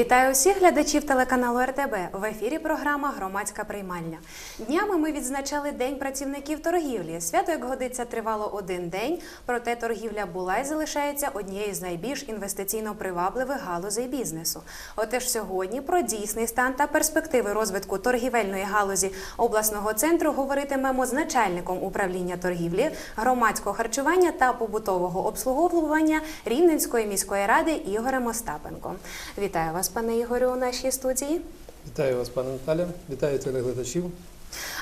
Вітаю всіх глядачів телеканалу РТБ. В ефірі програма Громадська приймальня. Днями ми відзначали День працівників торгівлі. Свято, як годиться, тривало один день, проте торгівля була і залишається однією з найбільш інвестиційно привабливих галузей бізнесу. Отож, сьогодні про дійсний стан та перспективи розвитку торгівельної галузі обласного центру говоритимемо з начальником управління торгівлі, громадського харчування та побутового обслуговування Рівненської міської ради Ігорем Остапенком. Вітаю вас, пане Ігорю, у нашій студії. Вітаю вас, пане Наталя. Вітаю телеглядачів.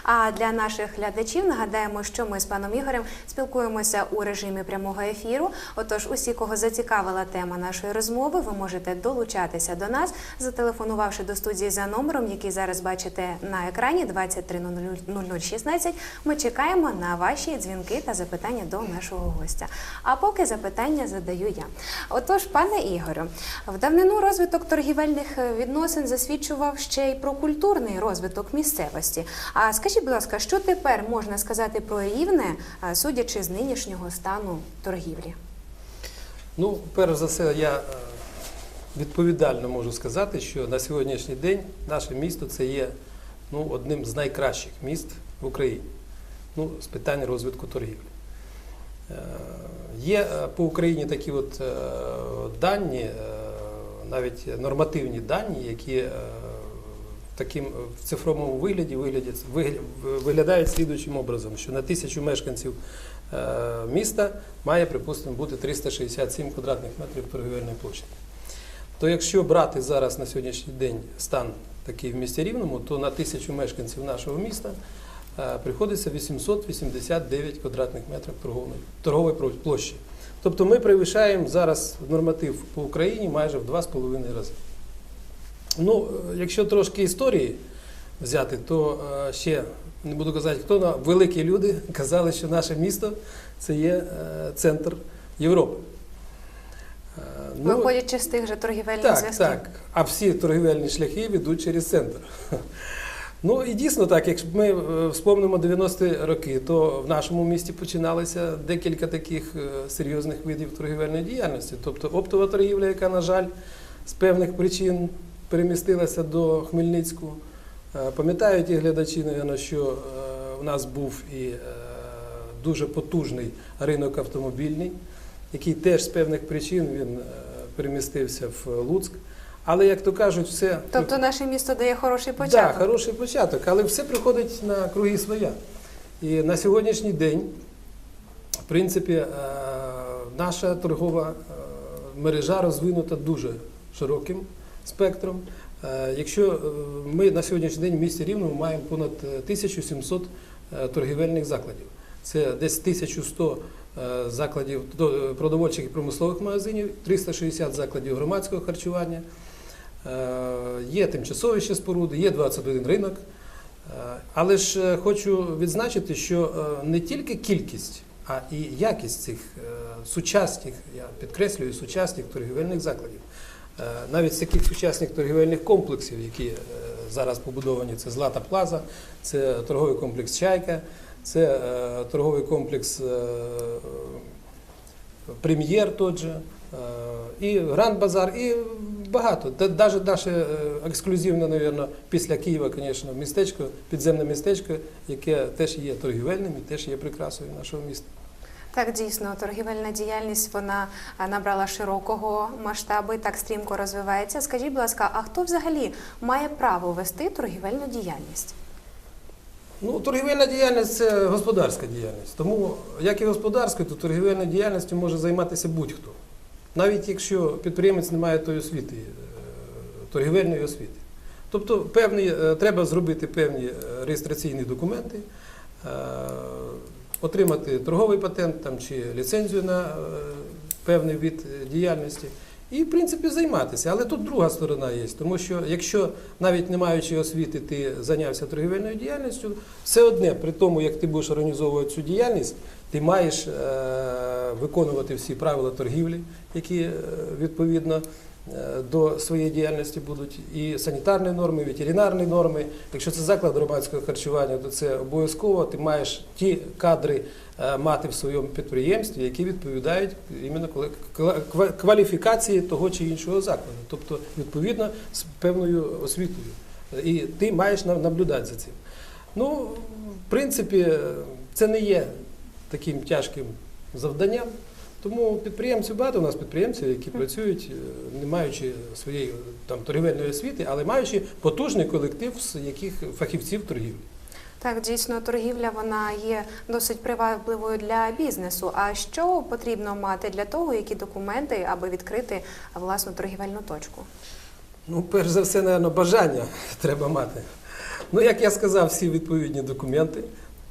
А для наших глядачів нагадаємо, що ми з паном Ігорем спілкуємося у режимі прямого ефіру. Отож, усі, кого зацікавила тема нашої розмови, ви можете долучатися до нас, зателефонувавши до студії за номером, який зараз бачите на екрані 230016. Ми чекаємо на ваші дзвінки та запитання до нашого гостя. А поки запитання задаю я. Отож, пане Ігорю, в давнину розвиток торгівельних відносин засвідчував ще й про культурний розвиток місцевості. А скажіть, будь ласка, що тепер можна сказати про рівне, судячи з нинішнього стану торгівлі? Ну, перш за все, я е, відповідально можу сказати, що на сьогоднішній день наше місто це є ну, одним з найкращих міст в Україні ну, з питань розвитку торгівлі. Е, Є е, по Україні такі от дані, навіть нормативні дані, які таким е, в цифровому вигляді виглядять, виглядають слідуючим образом, що на тисячу мешканців е, міста має, припустимо, бути 367 квадратних метрів торгівельної площі. То якщо брати зараз на сьогоднішній день стан такий в місті Рівному, то на тисячу мешканців нашого міста е, приходиться 889 квадратних метрів торгової площі. Тобто ми перевищаємо зараз норматив по Україні майже в 2,5 рази. Ну, е, якщо трошки історії взяти, то е, ще не буду казати, хто на великі люди казали, що наше місто це є е, центр Європи. Е, ну, Виходячи з тих же торгівельних так, зв'язків. так. А всі торгівельні шляхи ведуть через центр. Ну і дійсно так, якщо ми вспомнимо 90-ті роки, то в нашому місті починалися декілька таких серйозних видів торгівельної діяльності. Тобто оптова торгівля, яка, на жаль, з певних причин перемістилася до Хмельницького. Е, Пам'ятають ті глядачі, напевно, що е, у нас був і е, дуже потужний ринок автомобільний, який теж з певних причин він перемістився в Луцьк. Але, як то кажуть, все Тобто наше місто дає хороший Так, початок. хороший початок, але все приходить на круги своя. І на сьогоднішній день, в принципі, наша торгова мережа розвинута дуже широким спектром. Е, Якщо е, ми на сьогоднішній день в місті Рівному маємо понад е, 1700 е, торгівельних закладів. Це десь 1100 е, закладів продовольчих і промислових магазинів, 360 закладів громадського харчування. Є тимчасові ще споруди, є 21 ринок. Але ж хочу відзначити, що не тільки кількість, а і якість цих сучасних, я підкреслюю, сучасних торгівельних закладів. Е, Навіть з таких сучасних торгівельних комплексів, які е, зараз побудовані, це Злата Плаза, це торговий комплекс Чайка, це е, торговий комплекс Прем'єр тот же, і Гранд Базар, і багато. Навіть наше ексклюзивне, навірно, після Києва, звісно, містечко, підземне містечко, яке теж є торгівельним і теж є прикрасою нашого міста. Так, дійсно, торгівельна діяльність вона набрала широкого масштабу і так стрімко розвивається. Скажіть, будь ласка, а хто взагалі має право вести торгівельну діяльність? Ну, торгівельна діяльність це господарська діяльність. Тому, як і господарською, то торгівельною діяльністю може займатися будь-хто. Навіть якщо підприємець не має тої освіти, е, торгівельної освіти. Тобто певні, е, треба зробити певні е, реєстраційні документи, отримати торговий патент там, чи ліцензію на е, певний від е, діяльності. І, в принципі, займатися. Але тут друга сторона є, тому що якщо навіть не маючи освіти, ти зайнявся торгівельною діяльністю, все одне, при тому, як ти будеш організовувати цю діяльність, ти маєш е, виконувати всі правила торгівлі, які е, відповідно до своєї діяльності будуть і санітарні норми, і ветеринарні норми. Якщо це заклад громадського харчування, то це обов'язково ти маєш ті кадри е, мати в своєму підприємстві, які відповідають іменно кваліфікації того чи іншого закладу, тобто відповідно з певною освітою. І ти маєш наблюдати за цим. Ну, в принципі, е, це не є таким тяжким завданням. Тому підприємців багато у нас підприємців, які працюють, е, не маючи своєї там торгівельної освіти, але маючи потужний колектив з яких фахівців торгівлі. Так, дійсно, торгівля вона є досить привабливою для бізнесу. А що потрібно мати для того, які документи, аби відкрити власну торгівельну точку? Ну, перш за все, напевно, бажання треба мати. Ну, як я сказав, всі відповідні документи.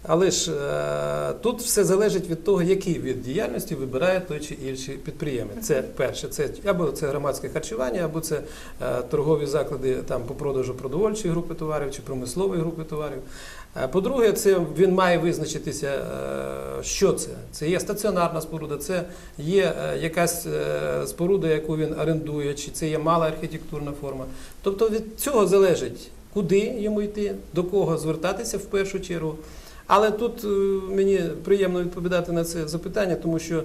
Але ж е, тут все залежить від того, який від діяльності вибирає той чи інший підприємець. Це перше, це або це громадське харчування, або це е, торгові заклади там по продажу продовольчої групи товарів чи промислової групи товарів. Е, По-друге, це він має визначитися, що це. Це є стаціонарна споруда, це є якась споруда, яку він орендує, чи це є мала архітектурна форма. Тобто від цього залежить, куди йому йти, до кого звертатися в першу чергу. Але тут е, мені приємно відповідати на це запитання, тому що е,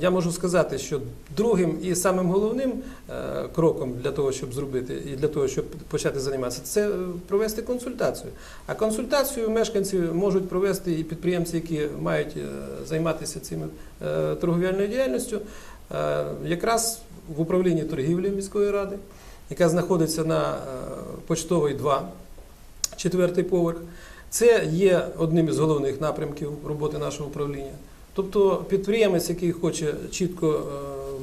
я можу сказати, що другим і самим головним е, кроком для того, щоб зробити і для того, щоб почати займатися, це провести консультацію. А консультацію мешканці можуть провести і підприємці, які мають займатися цими торговельною діяльністю, якраз в управлінні торгівлі міської ради, яка знаходиться на почтовий 2, четвертий поверх. Це є одним із головних напрямків роботи нашого управління. Тобто підприємець, який хоче чітко е,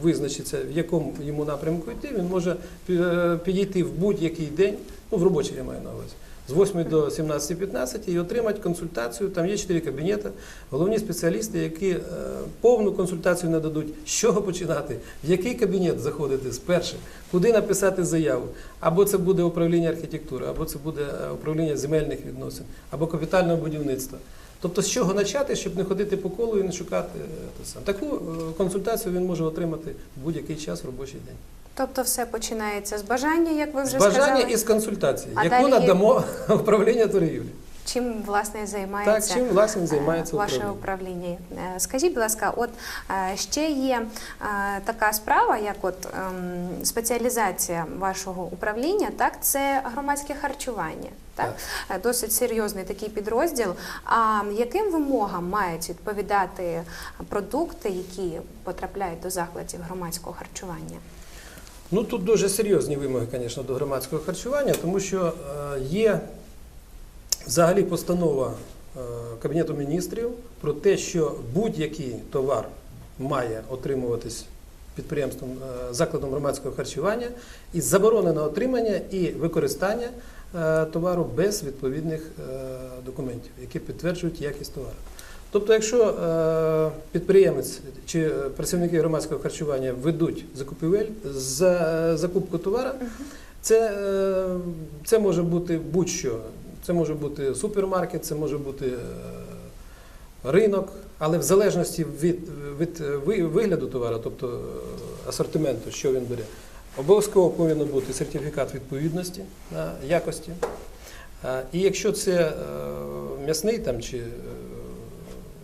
визначитися, в якому йому напрямку йти, він може е, підійти в будь-який день, ну в робочий я маю на увазі, з 8 до 17.15 і отримати консультацію. Там є 4 кабінети, головні спеціалісти, які е, повну консультацію нададуть, з чого починати, в який кабінет заходити спершу, куди написати заяву. Або це буде управління архітектури, або це буде е, управління земельних відносин, або капітального будівництва. Тобто з чого почати, щоб не ходити по колу і не шукати е. Таку консультацію він може отримати в будь-який час в робочий день. Тобто, все починається з бажання, як ви вже З бажання сказали. і з консультації, А яку далі надамо управління торгівлі. Чим власне Так, чим власне е, займається ваше управління. управління? Е, Скажіть, будь ласка, от е, ще є е, така справа, як от ем, спеціалізація вашого управління, так це громадське харчування. Так, Е, досить серйозний такий підрозділ. А яким вимогам мають відповідати продукти, які потрапляють до закладів громадського харчування? Ну тут дуже серйозні вимоги, звісно, до громадського харчування, тому що е, є взагалі постанова е, Кабінету міністрів про те, що будь-який товар має отримуватись підприємством е, закладом громадського харчування і заборонено отримання і використання товару без відповідних документів, які підтверджують якість товару. Тобто, якщо е, підприємець чи е, працівники громадського харчування ведуть закупівель за закупку товару, це, е, це може бути будь-що. Це може бути супермаркет, це може бути е, ринок, але в залежності від, від е, ви- вигляду товару, тобто е, асортименту, що він бере, обов'язково повинен бути сертифікат відповідності на якості. Е, І якщо це е, м'ясний там чи е,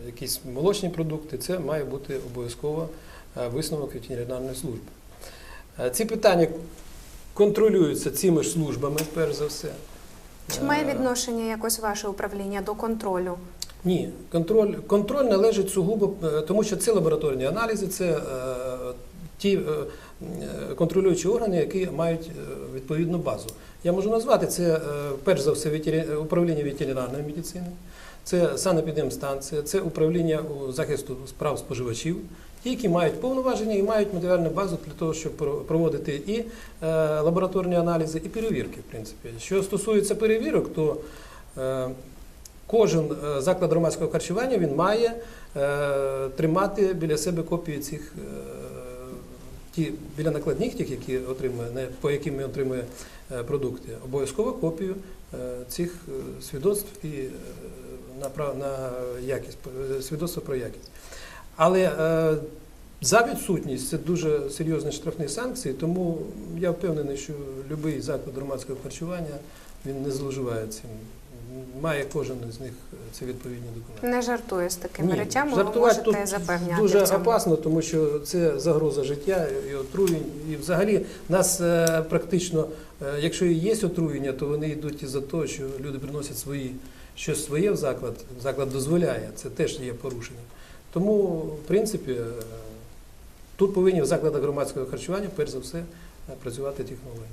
якісь молочні продукти, це має бути обов'язково е, висновок ветеринарної служби. Е, Ці питання контролюються цими ж службами, перш за все. Чи має Е, відношення якось ваше управління до контролю? Ні, контроль, контроль належить сугубо, тому що це лабораторні аналізи, це е, ті е, контролюючі органи, які мають відповідну базу. Я можу назвати це е, перш за все управління ветеринарної медицини, це санепідемстанція, це управління у захисту справ споживачів, ті, які мають повноваження і мають матеріальну базу для того, щоб про- проводити і е, лабораторні аналізи, і перевірки. В принципі, що стосується перевірок, то е, Кожен е, заклад громадського харчування він має е, тримати біля себе копії цих е, ті, біля накладних, тих, які отримує, не- по яким він отримує продукти, обов'язково копію е, цих свідоцтв і е, на, прав- на якість, е, свідоцтво про якість. Але е, За відсутність це дуже серйозні штрафні санкції, тому я впевнений, що будь-який заклад громадського харчування він не зловживає цим. Має кожен з них це відповідні документи. Не жартую з такими речами, ви можете тут запевняти. дуже в цьому. опасно, тому що це загроза життя і отруєнь. І взагалі нас е, практично, е, якщо і є отруєння, то вони йдуть із-за того, що люди приносять свої щось своє в заклад, заклад дозволяє, це теж є порушення. Тому, в принципі, е, тут повинні в закладах громадського харчування, перш за все, е, працювати технології.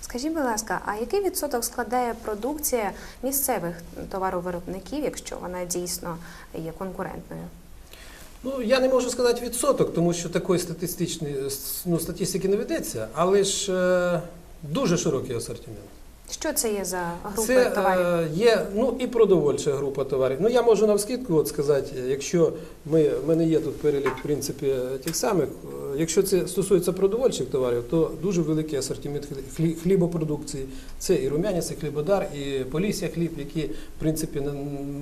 Скажіть, будь ласка, а який відсоток складає продукція місцевих товаровиробників, якщо вона дійсно є конкурентною? Ну, я не можу сказати відсоток, тому що такої статистичної ну, статистики не ведеться, але ж е, дуже широкий асортимент. Що це є за групи Це товарів? е, є ну, і продовольча група товарів. Ну, я можу навскидку от сказати, якщо ми, в мене є тут перелік в принципі, тих самих, е, якщо це стосується продовольчих товарів, то дуже великий асортимент хлі- хлібопродукції. Це і рум'яність, і хлібодар, і полісся хліб, які в принципі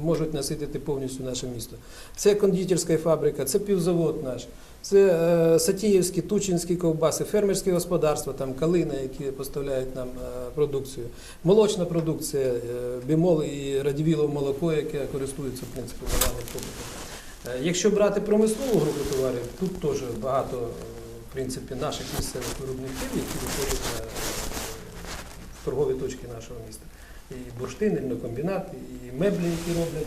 можуть наситити повністю наше місто. Це кондитерська фабрика, це півзавод наш. Це е, Сатіївські, Тучинські ковбаси, фермерські господарства, там калина, які поставляють нам е, продукцію, молочна продукція, е, бімол і радівілове молоко, яке користується в принципі. Е, Якщо брати промислову групу товарів, тут теж багато в принципі, наших місцевих виробників, які виходять на торгові точки нашого міста. І бурштин, і льнокомбінат, і меблі, які роблять.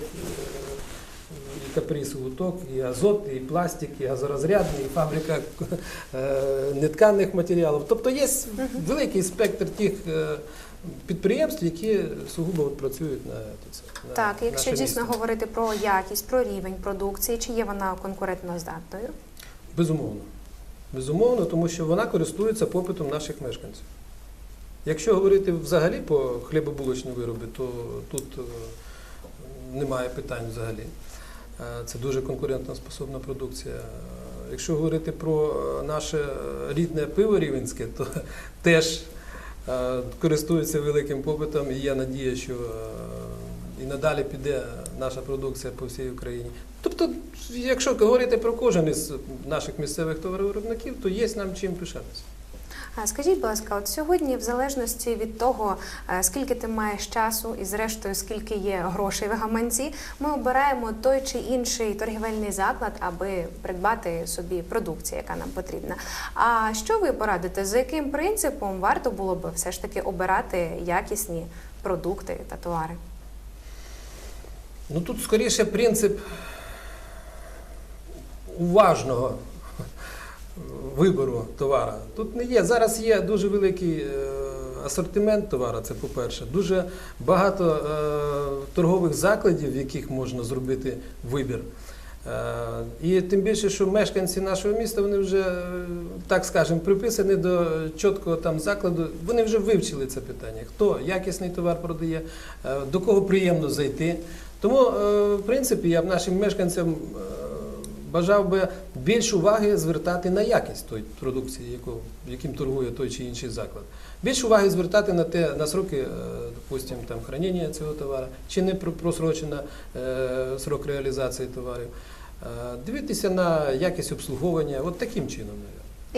І каприз, і і азот, і пластик, і газорозрядний, і фабрика е, нетканих матеріалів. Тобто є великий спектр тих е, підприємств, які сугубо працюють на, це, на Так, якщо наше дійсно говорити про якість, про рівень продукції, чи є вона конкурентно здатною? Безумовно. Безумовно, тому що вона користується попитом наших мешканців. Якщо говорити взагалі по хлібобулочні вироби, то тут е, немає питань взагалі. Е, Це дуже конкурентна способна продукція. Е, Якщо говорити про е, наше рідне пиво рівенське, то теж користується великим попитом, і я надію, що і надалі піде наша продукція по всій Україні. Тобто, якщо говорити про кожен із наших місцевих товаровиробників, то є нам чим пишатися. Скажіть, будь ласка, от сьогодні, в залежності від того, е, скільки ти маєш часу і, зрештою, скільки є грошей в гаманці, ми обираємо той чи інший торгівельний заклад, аби придбати собі продукцію, яка нам потрібна. А що ви порадите, за яким принципом варто було б все ж таки обирати якісні продукти та товари? Ну тут скоріше принцип уважного вибору товару. Тут не є. Зараз є дуже великий е, асортимент товару, це по-перше. Дуже багато е, торгових закладів, в яких можна зробити вибір. Е, І тим більше, що мешканці нашого міста, вони вже, так скажемо, приписані до чіткого там закладу, вони вже вивчили це питання. Хто якісний товар продає, до кого приємно зайти. Тому, в принципі, я б нашим мешканцям бажав би більш уваги звертати на якість тої продукції, яку, яким торгує той чи інший заклад. Більш уваги звертати на те, на сроки, е, допустим, там, хранення цього товару, чи не просрочено е, срок реалізації товарів. Е, Дивитися на якість обслуговування, от таким чином.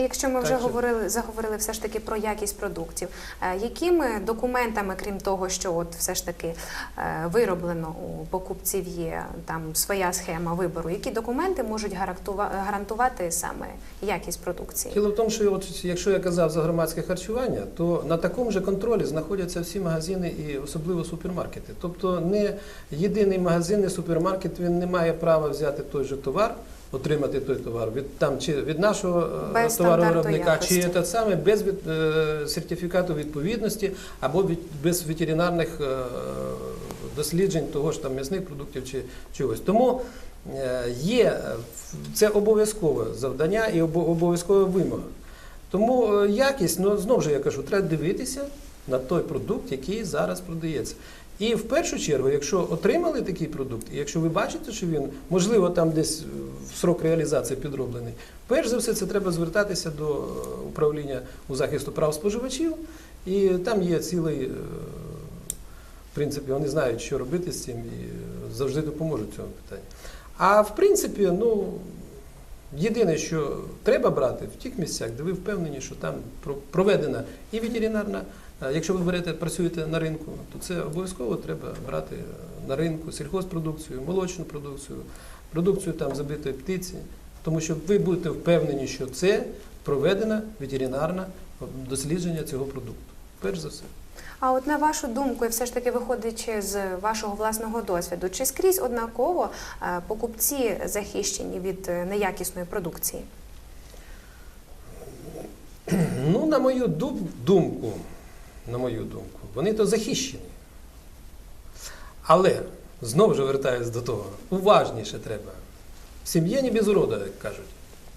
Якщо ми вже Так, говорили, заговорили все ж таки про якість продуктів, е, якими документами, крім того, що от все ж таки е, вироблено у покупців є там своя схема вибору, які документи можуть гарантувати саме якість продукції? Діло в тому, що от, якщо я казав за громадське харчування, то на такому же контролі знаходяться всі магазини і особливо супермаркети. Тобто не єдиний магазин, не супермаркет, він не має права взяти той же товар, отримати той товар від там чи від нашого е, Без товаровиробника, чи те саме без від, е, сертифікату відповідності або від, без ветеринарних е, досліджень того ж там м'ясних продуктів чи чогось. Тому е, є е, це обов'язкове завдання і обо- обов'язкова вимога. Тому е, якість, ну знову ж я кажу, треба дивитися на той продукт, який зараз продається. І в першу чергу, якщо отримали такий продукт, і якщо ви бачите, що він можливо там десь е, в срок реалізації підроблений, перш за все це треба звертатися до е, управління у захисту прав споживачів, і там є цілий. е, В принципі, вони знають, що робити з цим і е, завжди допоможуть цьому питанні. А в принципі, ну, Єдине, що треба брати в тих місцях, де ви впевнені, що там проведена і ветеринарна. е, Якщо ви берете, працюєте на ринку, то це обов'язково треба брати е, на ринку сільхозпродукцію, молочну продукцію, продукцію там забитої птиці, тому що ви будете впевнені, що це проведена ветеринарна дослідження цього продукту. Перш за все. А от на вашу думку, і все ж таки виходячи з вашого власного досвіду, чи скрізь однаково е, покупці захищені від е, неякісної продукції? Ну, на мою думку, на мою думку, вони то захищені. Але знову ж вертаюсь до того, уважніше треба. В сім'ї не без урода, як кажуть,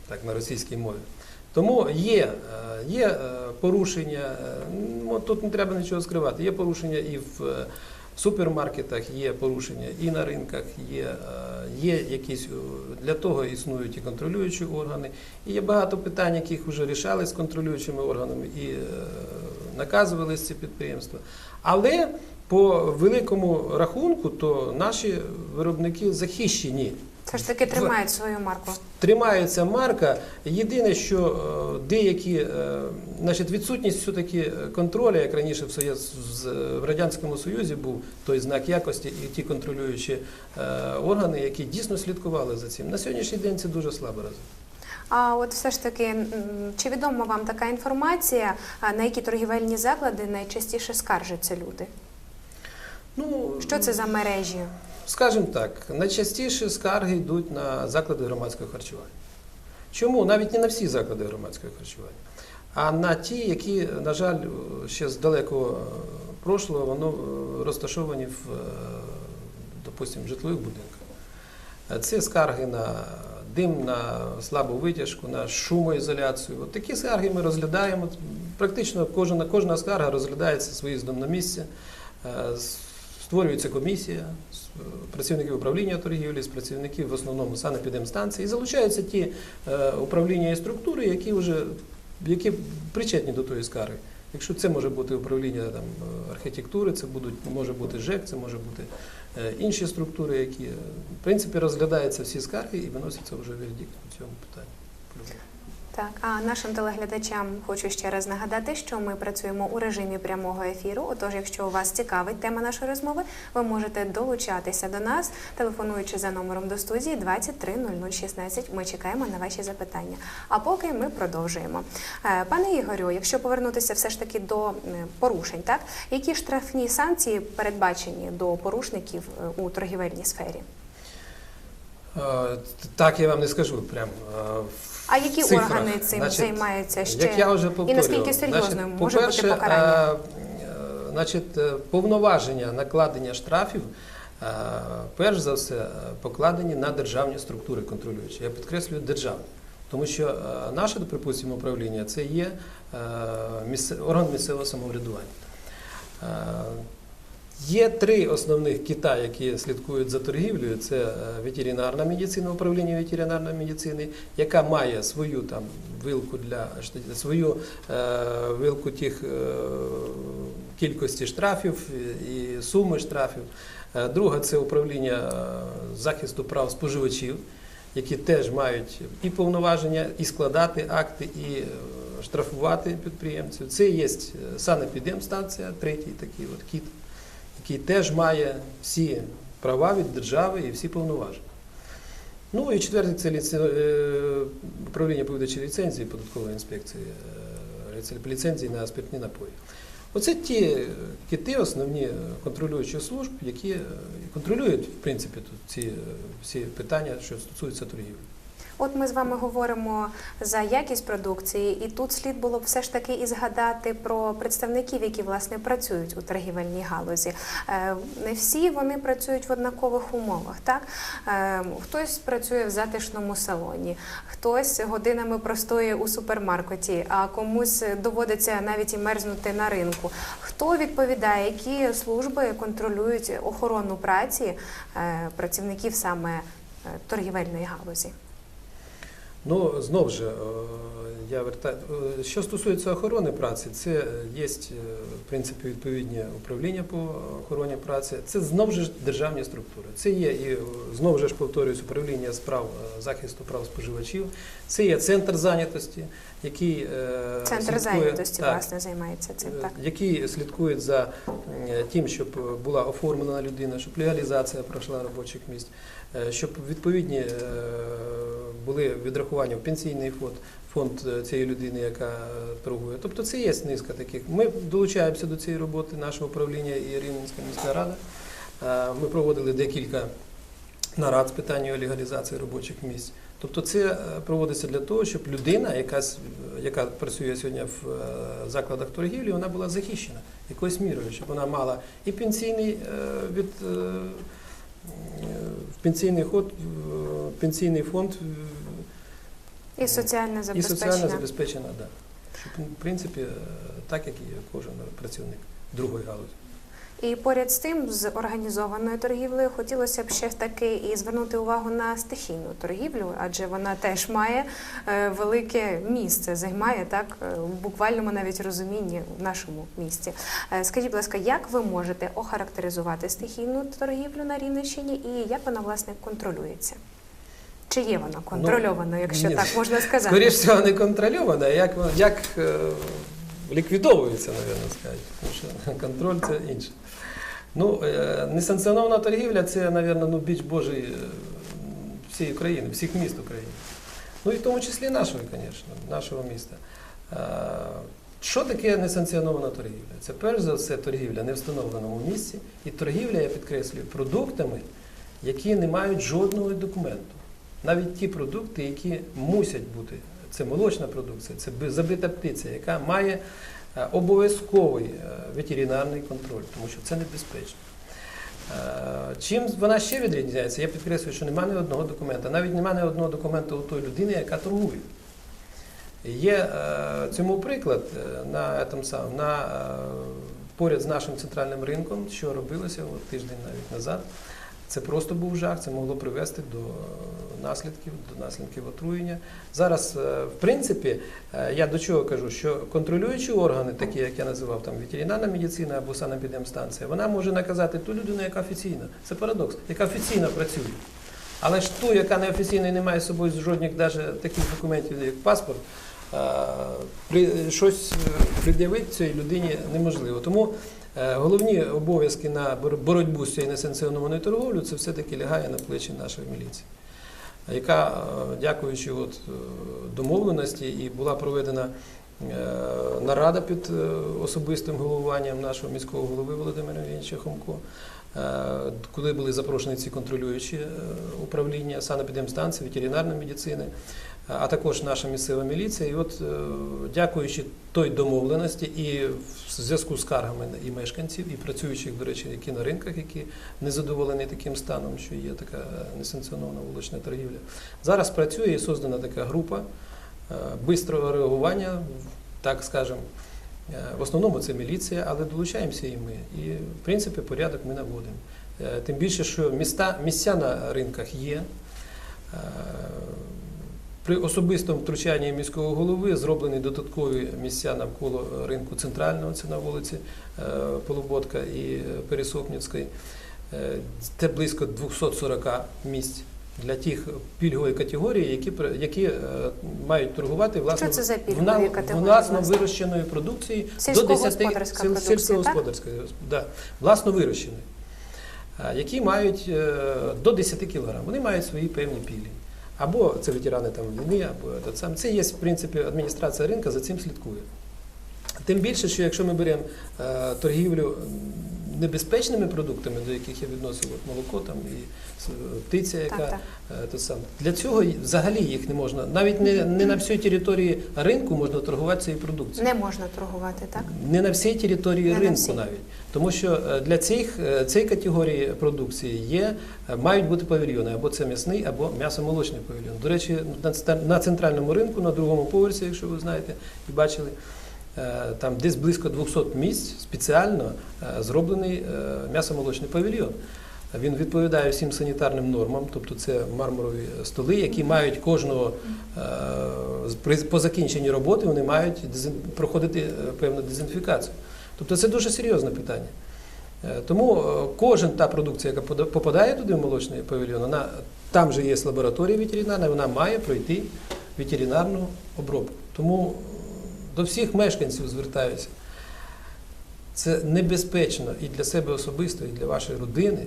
так на російській мові. Тому є, е, є порушення, е, ну, тут не треба нічого скривати, є порушення і в е, супермаркетах, є порушення і на ринках, є, е, є якісь, для того існують і контролюючі органи, і є багато питань, яких вже рішали з контролюючими органами і наказувалися ці підприємства. Але по великому рахунку, то наші виробники захищені. Все ж таки тримають свою марку. Тримається марка. Єдине, що е, деякі, е, значить, відсутність все-таки контролю, як раніше в, Союз, в Радянському Союзі був той знак якості і ті контролюючі е, органи, які дійсно слідкували за цим. На сьогоднішній день це дуже слабо розвито. А от все ж таки, чи відома вам така інформація, на які торгівельні заклади найчастіше скаржаться люди? Ну, Що це за мережі? Скажімо так, найчастіше скарги йдуть на заклади громадського харчування. Чому? Навіть не на всі заклади громадського харчування, а на ті, які, на жаль, ще з далекого е, прошлого воно е, розташовані в, е, допустимо, житлових будинках. Це скарги на дим, на слабу витяжку, на шумоізоляцію. От такі скарги ми розглядаємо. Практично кожна, кожна скарга розглядається з виїздом на місце. З- Створюється комісія з е, працівників управління торгівлі, з працівників в основному санепідемстанції, і залучаються ті е, управління і структури, які вже які причетні до тої скарги. Якщо це може бути управління там, е, архітектури, це будуть, може бути ЖЕК, це може бути інші структури, які в принципі розглядаються всі скарги і виносяться вже вердикт у цьому питанні. Так, а нашим телеглядачам хочу ще раз нагадати, що ми працюємо у режимі прямого ефіру. Отож, якщо у вас цікавить тема нашої розмови, ви можете долучатися до нас, телефонуючи за номером до студії 230016. Ми чекаємо на ваші запитання. А поки ми продовжуємо. Е, Пане Ігорю, якщо повернутися все ж таки до е, порушень, так які штрафні санкції передбачені до порушників е, у торгівельній сфері? Так я вам не скажу прям. А які цифрах. органи цим Значить, займаються ще? Як я вже І наскільки серйозною значить, може бути покарання? е, е, Значить, е, повноваження накладення штрафів, перш за все, покладені на державні структури контролюючі. Я підкреслюю державні. Тому що наше, припустимо, управління це є орган місцевого самоврядування. Є три основних кита, які слідкують за торгівлею. Це е, ветеринарна медицина, управління ветеринарної медицини, яка має свою там вилку для свою е, вилку тих е, кількості штрафів і суми штрафів. Е, Друга це управління е, захисту прав споживачів, які теж мають і повноваження, і складати акти, і штрафувати підприємців. Це є санепідемстанція, третій такий от кіт який теж має всі права від держави і всі повноваження. Ну і четвертий це ліце- е, управління по видачі ліцензії податкової інспекції е, ліцензії на спиртні напої. Оце ті кити, основні контролюючі служб, які е, контролюють в принципі тут ці е, всі питання, що стосуються торгівлі. От ми з вами говоримо за якість продукції, і тут слід було б все ж таки і згадати про представників, які власне працюють у торгівельній галузі. Е, Не всі вони працюють в однакових умовах. Так Е, хтось працює в затишному салоні, хтось годинами простоює у супермаркеті, а комусь доводиться навіть і мерзнути на ринку. Хто відповідає, які служби контролюють охорону праці е, працівників саме торгівельної галузі? Ну, знову ж, е, я вертаю. Е, Що стосується охорони праці, це е, є в принципі відповідні управління по охороні праці. Це знову ж державні структури. Це є і е, знову ж повторюсь, управління справ е, захисту прав споживачів. Це є центр зайнятості, який е, Центр слідкує- зайнятості так, власне займається цим. Е, Так які слідкують за е, тим, щоб е, була оформлена людина, щоб легалізація пройшла робочих місць, е, щоб відповідні е, були відрахування в пенсійний фонд, фонд е, цієї людини, яка е, торгує. Тобто це є низка таких. Ми долучаємося до цієї роботи, нашого управління і Рівненська міська рада. Е, Ми проводили декілька нарад з питання легалізації робочих місць. Тобто це е, проводиться для того, щоб людина, якась, яка працює сьогодні в е, закладах торгівлі, вона була захищена якоюсь мірою, щоб вона мала і пенсійний е, від е, е, в пенсійний ход, в пенсійний фонд е, і соціальне і забезпечення. соціально забезпечена, да. В принципі, е, так як і кожен працівник другої галузі. І поряд з тим, з організованою торгівлею, хотілося б ще таки і звернути увагу на стихійну торгівлю, адже вона теж має е, велике місце, займає так е, в буквальному навіть розумінні в нашому місті. Е, Скажіть, будь ласка, як ви можете охарактеризувати стихійну торгівлю на Рівненщині і як вона власне контролюється? Чи є вона контрольованою, якщо ні. так можна сказати? Скоріше всього, не контрольована, як, як е, ліквідовується, напевно, скажуть. Тому що контроль це інше. Ну, е, несанкціонована торгівля це, напевно, ну, біч Божий е, всієї України, всіх міст України. Ну і в тому числі нашої, звісно, нашого міста. Е, Що таке несанкціонована торгівля? Це перш за все торгівля не встановленому місці і торгівля, я підкреслюю, продуктами, які не мають жодного документу. Навіть ті продукти, які мусять бути, це молочна продукція, це забита птиця, яка має е, обов'язковий е, ветеринарний контроль, тому що це небезпечно. Е, Чим вона ще відрізняється? Я підкреслюю, що немає ні одного документа. Навіть немає ні одного документу у тої людини, яка торгує. Є цьому приклад на, этом на, поряд з нашим центральним ринком, що робилося от, тиждень навіть назад. Це просто був жах, це могло привести до е, наслідків, до наслідків отруєння. Зараз, е, в принципі, е, я до чого кажу, що контролюючі органи, такі як я називав, там ветеринарна медицина або санепідемстанція, вона може наказати ту людину, яка офіційно, це парадокс, яка офіційно працює. Але ж ту, яка неофіційно і не має з собою жодних навіть таких документів, як паспорт, при- щось пред'явити цій людині неможливо. Тому головні обов'язки на боротьбу з цією несанкціонованою торговлею це все-таки лягає на плечі нашої міліції, яка, е, дякуючи от, е, домовленості, і була проведена е, нарада під е, особистим головуванням нашого міського голови Володимира Євгеновича Хомко, е, куди були запрошені ці контролюючі е, управління, санепідемстанції, ветеринарної медицини, а також наша місцева міліція. І от, е, дякуючи той домовленості і в зв'язку з скаргами і мешканців, і працюючих, до речі, які на ринках, які не задоволені таким станом, що є така е, несанкціонована вулична торгівля. Зараз працює і создана така група е, бистрого реагування, так скажемо. В основному це міліція, але долучаємося і ми. І, в принципі, порядок ми наводимо. Тим більше, що міста, місця на ринках є. При особистому втручанні міського голови зроблені додаткові місця навколо ринку центрального, це на вулиці е, Полуботка і Пересопницької. Е, Це близько 240 місць для тих пільгової категорії, які, які е, мають торгувати власне, Що це за вна- власно власне? вирощеною продукцією до 10 Сільськогосподарська сіл- продукція, сільськогосподарської, да, власно вирощеної, які мають до 10 кг. Вони мають свої певні пілі. Або це ветерани там війни, або це сам. Це є, в принципі, адміністрація ринку за цим слідкує. Тим більше, що якщо ми беремо е, торгівлю небезпечними продуктами, до яких я відносив от молоко там і птиця, яка Так, так. е, те для цього взагалі їх не можна, навіть не, не на всій території ринку можна торгувати цією продукцією. Не можна торгувати, так? Не на всій території Не на ринку всій. навіть. Тому що е, для цих, е, цієї категорії продукції є, е, мають бути павільйони, або це м'ясний, або м'ясомолочний павільйон. До речі, на центральному ринку, на другому поверсі, якщо ви знаєте і бачили, е, там десь близько 200 місць спеціально е, зроблений е, м'ясомолочний павільйон. Він відповідає всім санітарним нормам, тобто це мармурові столи, які мають кожного е, по закінченні роботи вони мають проходити е, певну дезінфікацію. Тобто це дуже серйозне питання. Е, Тому е, кожен та продукція, яка попадає туди в молочний павільйон, вона там же є лабораторія ветеринарна, вона має пройти ветеринарну обробку. Тому е, до всіх мешканців звертаюся. Це небезпечно і для себе особисто, і для вашої родини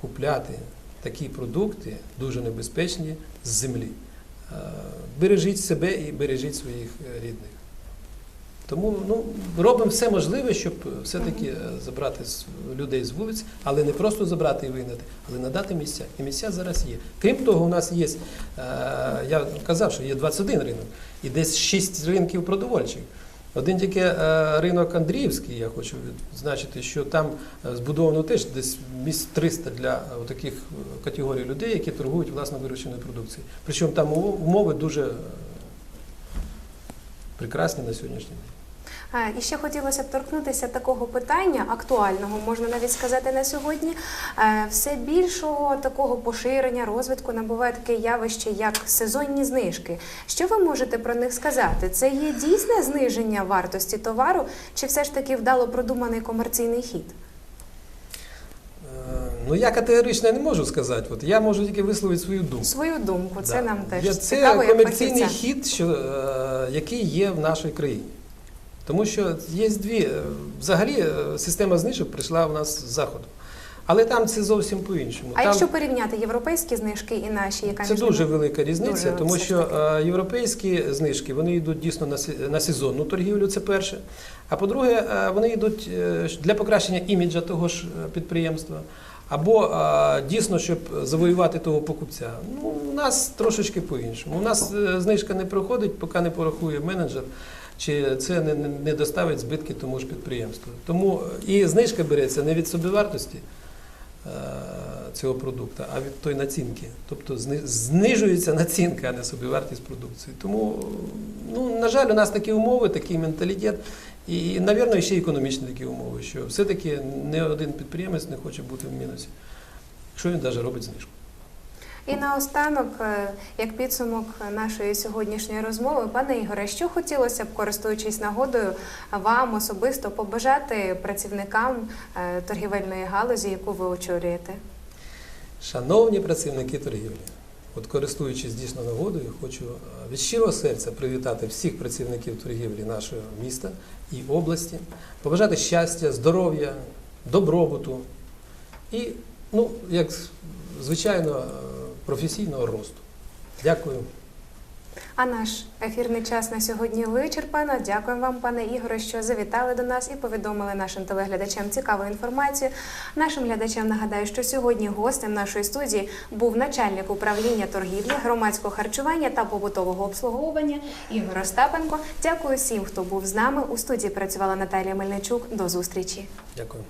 купляти такі продукти дуже небезпечні з землі. Е, Бережіть себе і бережіть своїх е, рідних. Тому ну, робимо все можливе, щоб все-таки е, забрати людей з вулиць, але не просто забрати і вигнати, але надати місця. І місця зараз є. Крім того, у нас є, е, я казав, що є 21 ринок, і десь 6 ринків продовольчих. Один тільки е, ринок Андріївський, я хочу відзначити, що там збудовано теж десь місць 300 для таких категорій людей, які торгують власно вирощеною продукцією. Причому там умови дуже прекрасні на сьогоднішній день. А, І ще хотілося б торкнутися такого питання актуального, можна навіть сказати на сьогодні. Е, Все більшого такого поширення, розвитку набуває таке явище, як сезонні знижки. Що ви можете про них сказати? Це є дійсне зниження вартості товару, чи все ж таки вдало продуманий комерційний хід? Е, Ну я категорично не можу сказати. От я можу тільки висловити свою думку. Свою думку, це Да. нам теж цікаво, Це комерційний хід, що, е, який є в нашій країні. Тому що є дві. е, Взагалі е, система знижок прийшла в нас з заходу. Але там це зовсім по-іншому. А там якщо порівняти європейські знижки і наші, яка це між дуже ними? велика різниця, Дуже, тому все що таки. е, європейські знижки вони йдуть дійсно на, сезонну торгівлю, це перше. А по-друге, вони йдуть для покращення іміджа того ж підприємства. Або е, дійсно, щоб завоювати того покупця. Ну, у нас трошечки по-іншому. У нас знижка не проходить, поки не порахує менеджер, чи це не, не, доставить збитки тому ж підприємству. Тому е, і знижка береться не від собівартості е, цього продукту, а від той націнки. Тобто знижується націнка, а не собівартість продукції. Тому, ну, на жаль, у нас такі умови, такий менталітет. І, напевно, ще економічні такі умови, що все-таки не один підприємець не хоче бути в мінусі, якщо він навіть робить знижку. І наостанок, е, як підсумок нашої сьогоднішньої розмови, пане Ігоре, що хотілося б, користуючись нагодою, вам особисто побажати працівникам е, торгівельної галузі, яку ви очолюєте? Шановні працівники торгівлі, от користуючись дійсно нагодою, хочу е, від щирого серця привітати всіх працівників торгівлі нашого міста і області, побажати щастя, здоров'я, добробуту і, ну, як звичайно, професійного росту. Дякую. А наш ефірний час на сьогодні вичерпано. Дякуємо вам, пане Ігоре, що завітали до нас і повідомили нашим телеглядачам цікаву інформацію. Нашим глядачам нагадаю, що сьогодні гостем нашої студії був начальник управління торгівлі, громадського харчування та побутового обслуговування Ігор Остапенко. Дякую всім, хто був з нами. У студії працювала Наталія Мельничук. До зустрічі. Дякую.